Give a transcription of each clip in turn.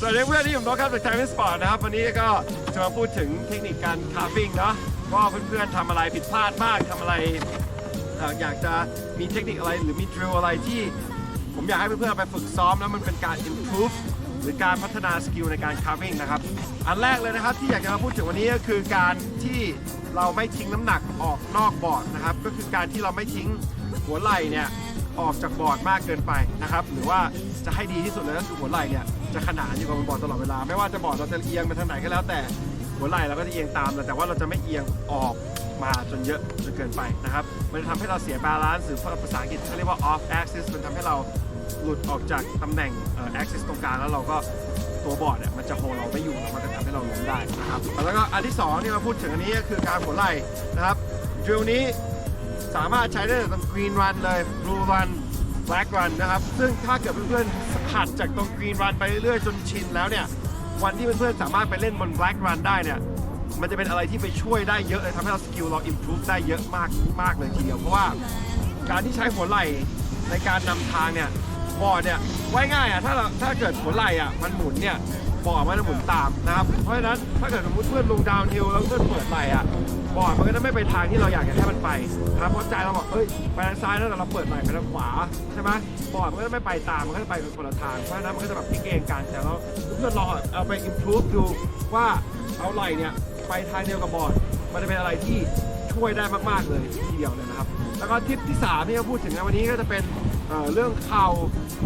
สวัสดีเพื่อนที่ผมน้องครับจากไทม์สปอร์ตนะครับ วันนี้ก็จะมาพูดถึงเทคนิคการคาร์ฟิงเนาะก็เพื่อนๆทำอะไรผิดพลาดบ้างทำอะไรอยากจะมีเทคนิคอะไรหรือมีดริลอะไรที่ ผมอยากให้เพื่อนๆไปฝึกซ้อมแล้วมันเป็นการ improve หรือการพัฒนาสกิลในการ carving นะครับ อันแรกเลยนะครับที่อยากจะมาพูดถึงวันนี้ก็คือการที่เราไม่ทิ้งน้ำหนักออกนอกบอร์ดนะครับ ก็คือการที่เราไม่ทิ้งหัวไหล่เนี่ยออกจากบอร์ดมากเกินไปนะครับ หรือว่า จะให้ดีที่สุดเลยก็คือหัวไหล่เนี่ยจะขนานอยู่กับบนบอร์ดตลอดเวลา ไม่ว่าจะบอร์ดเราจะเอียงไปทางไหนก็แล้วแต่หัวไหล่เราก็จะเอียงตามแต่ว่าเราจะไม่เอียงออกมาจนเยอะจนเกินไปนะครับ มันจะทำให้เราเสียบาลานซ์หรือภาษาอังกฤษเขาเรียกว่า off axis มันทำให้เราหลุดออกจากตำแหน่งเอ่อ axis ตรงกลางแล้วเราก็ตัวบอร์ดเนี่ยมันจะโฮเราไม่อยู่แล้วมันจะทำให้เราล้มได้นะครับ แล้วก็อันที่สองที่มาพูดถึงอันนี้ก็คือการหัวไหล่นะครับดริลนี้สามารถใช้ได้ตั้ง green run เลยรูวัน แบล็กรันนะครับ ซึ่งถ้าเกิดเพื่อนๆผัดจากตรงกรีนรันไปเรื่อยๆจนชินแล้วเนี่ย วันที่เพื่อนๆสามารถไปเล่นบนแบล็กรันได้เนี่ย มันจะเป็นอะไรที่ไปช่วยได้เยอะเลยทำให้เราสกิลเราอิมพลูฟได้เยอะมากมากเลยทีเดียว เพราะว่าการที่ใช้หัวไหล่ในการนำทางเนี่ยบอร์ดเนี่ยไว้ง่ายอะถ้าเราถ้าเกิดหัวไหล่อะมันหมุนเนี่ย บอร์ดมันจะหมุนตามนะครับ เพราะฉะนั้นถ้าเกิดสมมติเพื่อนลงดาวน์ฮิลแล้วเพื่อนเปิดไหลอะบอร์ดมันก็จะไม่ไปทางที่เราอยากจะให้มันไปนะครับเพราะใจเราบอกเอ้ยไปทางซ้ายแล้วแต่เราเปิดไหลไปทางขวาใช่ไหมบอร์ดมันก็จะไม่ไปตามมันก็จะไปคนละทางเพราะฉะนั้นมันก็จะแบบพิกเองกันแต่เราเพื่อนลองเอาไป improve ดูว่าเอาไหลเนี่ยไปทางเดียวกับบอร์ดมันจะเป็นอะไรที่ช่วยได้มากๆเลยทีเดียวเลยนะครับ แล้วก็ทิปที่3ที่เราพูดถึงในวันนี้ก็จะเป็น เเรื่องเข่า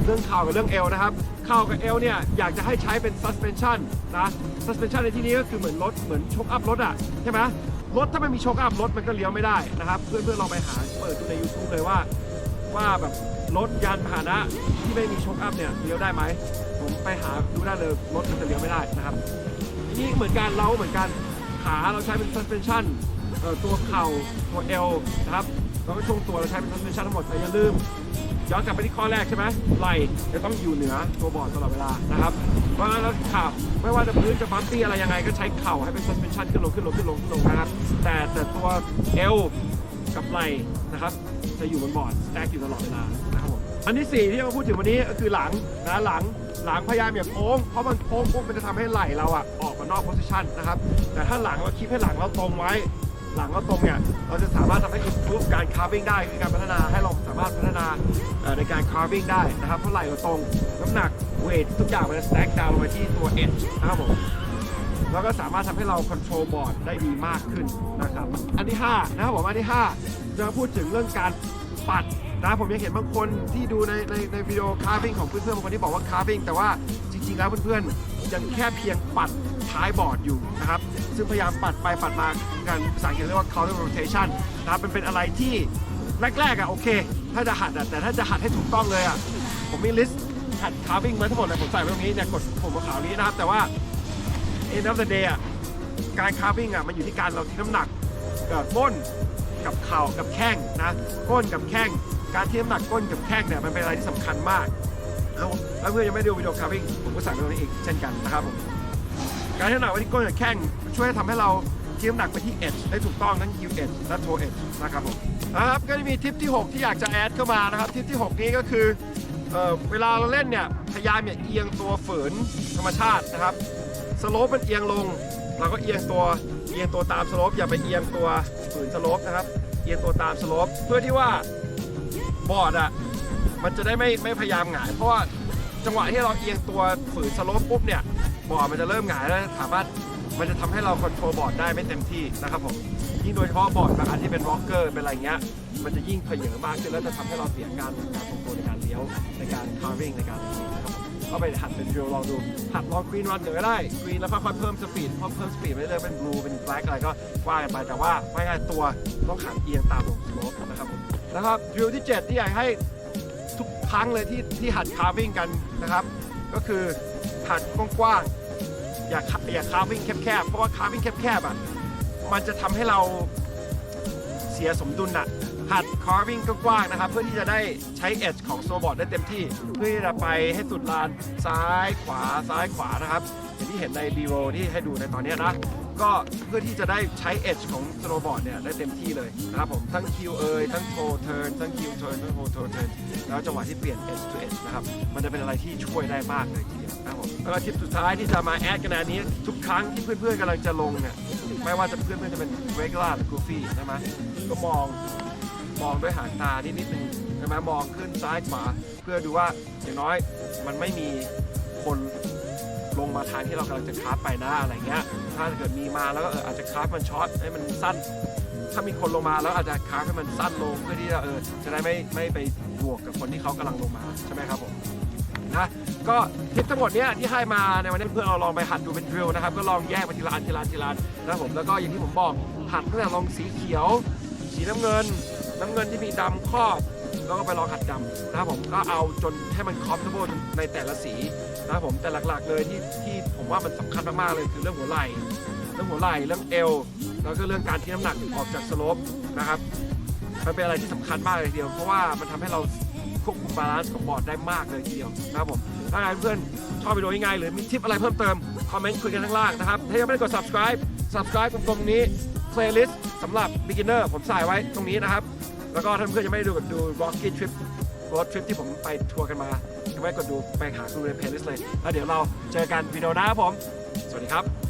เรื่องเข่ากับเรื่องเอวนะครับเข่ากับเอวเนี่ยอยากจะให้ใช้เป็น suspension นะ suspension ในที่นี้ก็คือเหมือนรถเหมือนชกอัพรถอะใช่ไหมรถถ้าไม่มีชกอัพรถมันก็เลี้ยวไม่ได้นะครับ เพื่อนๆลองไปหาเปิดดูใน YouTube เลยว่า ว่าแบบรถยานพาหนะที่ไม่มีชกอัพเนี่ยเลี้ยวได้ไหมผมไปหาดูได้เลยรถมันจะเลี้ยวไม่ได้นะครับทีนี้เหมือนกันเราเหมือนกันขาเราใช้เป็น suspension ตัวเข่าตัวเอวนะครับแล้วก็ช่วงตัวเราใช้เป็น suspension ทั้งหมดแต่อย่าลืม ย้อนกลับไปที่ข้อแรกใช่ไหมไหล่จะต้องอยู่เหนือตัวบอร์ดตลอดเวลานะครับเพราะฉะนั้นเราขับไม่ว่าจะพื้นจะบัมปี้อะไรยังไงก็ใช้เข่าให้เป็น suspension ขึ้นลงขึ้นลงขึ้นลงขึ้นลงนะครับแต่แต่ตัวเอวกับไหล่นะครับจะอยู่บนบอร์ด stack อยู่ตลอดเวลานะครับผมอันที่สี่ที่มาพูดถึงวันนี้ก็คือหลังนะหลังหลังพยายามอย่าโค้งเพราะมันโค้งปุ๊บมันจะทำให้ไหล่เราอะออกมานอกโพสิชันนะครับแต่ถ้าหลังเราคิดให้หลังเราตรงไว้ หลังเราตรงเนี่ยเราจะสามารถทำให้ improve การ carving ได้คือการพัฒนาให้เราสามารถพัฒนาในการ carving ได้นะครับเพราะไหล่เราตรงน้ำหนักเวททุกอย่างมันจะ stack down ลงไปที่ตัว edge นะครับผมแล้วก็สามารถทำให้เรา control board ได้ดีมากขึ้นนะครับ อันที่ 5 นะครับผมอันที่ 5 จะมาพูดถึงเรื่องการปัดนะผมยังเห็นบางคนที่ดูในในในวิดีโอ carving ของเพื่อนๆบางคนที่บอกว่า carving แต่ว่าจริงๆแล้วเพื่อนๆยังแค่เพียงปัด ท้ายบอร์ดอยู่นะครับ ซึ่งพยายามปัดไปปัดมากันภาษาอังกฤษเรียกว่า counter rotation นะครับมันเป็นอะไรที่แรกๆอะโอเค ถ้าจะหัดอะแต่ถ้าจะหัดให้ถูกต้องเลยอะผมมีลิสต์หัด carving มาทั้งหมดเลยผมใส่ไว้ตรงนี้เนี่ยกดผมขาวนี้นะครับ แต่ว่า end of the day อะการคาร์วิ่งอะมันอยู่ที่การเราทิ้งน้ำหนักกับก้นกับเข่ากับแข้งนะก้นกับแข้งการทิ้งน้ำหนักก้นกับแข้งเนี่ยมันเป็นอะไรที่สำคัญมากแล้วแล้วเพื่อนยังไม่ดูวิดีโอคาร์วิ่งผมก็ใส่ไว้ตรงนี้อีกเช่นกันนะครับผม การทิ้หนักไว้ที่ก้นกับแข้งช่วยทำให้เราเทิ้งหนักไปที่ edge ได้ถูกต้องทั้ง Q edge และ toe edge นะครับผมนะครับก็จะมีทิปที่ 6 ที่อยากจะแอดเข้ามานะครับทิปที่ 6 นี้ก็คือเอ่อเวลาเราเล่นเนี่ยพยายามอย่าเอียงตัวฝืนธรรมชาตินะครับสโลปมันเอียงลง เราก็เอียงตัวเอียงตัวตามสโลปอย่าไปเอียงตัวฝืนสโลปนะครับ เอียงตัวตามสโลปเพื่อที่ว่าบอร์ดอะมันจะได้ไม่ไม่พยายามหงาย เพราะว่าจังหวะที่เราเอียงตัวฝืนสโลปปุ๊บเนี่ย บอร์ดมันจะเริ่มหงายแล้วสามารถมันจะทำให้เราคอนโทรลบอร์ดได้ไม่เต็มที่นะครับผมยิ่งโดยเฉพาะบอร์ดบางอันที่เป็นร็อกเกอร์เป็นอะไรเงี้ยมันจะยิ่งเผยมากขึ้นแล้วจะทำให้เราเสียการการทรงตัวในการเลี้ยวในการ carving ในการอะไรอย่งเงี้ยนะครับผมก็ไปหัดเป็นดริลลองดูหัดลองกรีนรันเดี๋ยวก็ได้กรีนแล้วค่อยๆเพิ่มสปีดเพิ่มเพิ่มสปีดไปเรื่อยเป็นบลูเป็นแบล็กอะไรก็ว่ากันไปแต่ว่าไม่ง่ายตัวต้องขันเอียงตามลงสโลปนะครับผมแล้วก็ดริลที่7ที่อยากให้ทุกครั้งเลยที่ที่หัดคาร์วิ่งกันนะครับ ก็คือ หัดกว้างๆอย่าอย่าคาวิ่งแคบๆเพราะว่าคาวิ่งแคบๆอะมันจะทำให้เราเสียสมดุลอะ หัด carving กว้างๆนะครับ เพื่อที่จะได้ใช้ edge ของ snowboard ได้เต็มที่ เพื่อที่จะไปให้สุดลานซ้ายขวาซ้ายขวานะครับอย่างที่เห็นในรีโวที่ให้ดูในตอนนี้นะก็เพื่อที่จะได้ใช้ edge ของ snowboard เนี่ยได้เต็มที่เลยนะครับผมทั้ง Q เอยทั้ง toe turn ทั้ง Q turn ทั้ง toe toe turn แล้วจังหวะที่เปลี่ยน edge to edge นะครับมันจะเป็นอะไรที่ช่วยได้มากเลยทีเดียวนะครับผมแล้วก็ทิปสุดท้ายที่จะมาแอดกันในอันนี้ ทุกครั้งที่เพื่อนๆกำลังจะลงเนี่ยไม่ว่าจะเพื่อนๆจะเป็น regular หรือ goofy ใช่ไหมก็มอง มองด้วยหางตานิดนิดนึงใช่ไหมมองขึ้นซ้ายขวาเพื่อดูว่าอย่างน้อยมันไม่มีคนลงมาทางที่เรากำลังจะคราฟไปนะอะไรเงี้ย ถ้าเกิดมีมาแล้วก็เอออาจจะคราฟมันช็อตให้มันสั้น ถ้ามีคนลงมาแล้วอาจจะคราฟให้มันสั้นลงเพื่อที่จะเออจะได้ไม่ไม่ไปบวกกับคนที่เขากำลังลงมาใช่ไหมครับผมนะก็ทิปทั้งหมดเนี้ยที่ให้มาในวันนี้เพื่อเราลองไปหัดดูเป็นดริลนะครับก็ลองแยกไปทีละอันทีละอันทีละอันนะครับผมแล้วก็อย่างที่ผมบอกหัดตั้งแต่ลองสีเขียว สีน้ำเงิน น้ำเงินที่มีดำครอบแล้วก็ไปลองหัดดำนะครับผมก็เอาจนให้มันคอมท r t บ b l e ในแต่ละสีนะครับผมแต่หลักๆเลยที่ที่ผมว่ามันสำคัญมากๆเลยคือเรื่องหัวไหล่เรื่องหัวไหล่เรื่องเอวแล้วก็เรื่องการที่น้ำหนักออกจากสโลปนะครับมันเป็นอะไรที่สำคัญมากเลยทีเดียว เพราะว่ามันทำให้เราควบคุมบาลานซ์ของบอร์ดได้มากเลยทีเดียวนะครับผมถ้าใครเพื่อนชอบวิดีโอยังไงหรือมีทิปอะไรเพิ่มเติมคอมเมนต์คุยกันข้างล่างนะครับถ้ายังไม่ได้กด subscribe subscribe ตรงนี้ playlist สำหรับ beginner ผมใส่ไว้ตรงนี้นะครับ แล้วก็ถ้าเพื่อนยังไม่ได้ดูดู rocky trip road trip ที่ผมไปทัวร์กันมายังไม่กดดูไปหาดูใน playlist เลย แล้วเดี๋ยวเราเจอกันวิดีโอหน้าครับผม สวัสดีครับ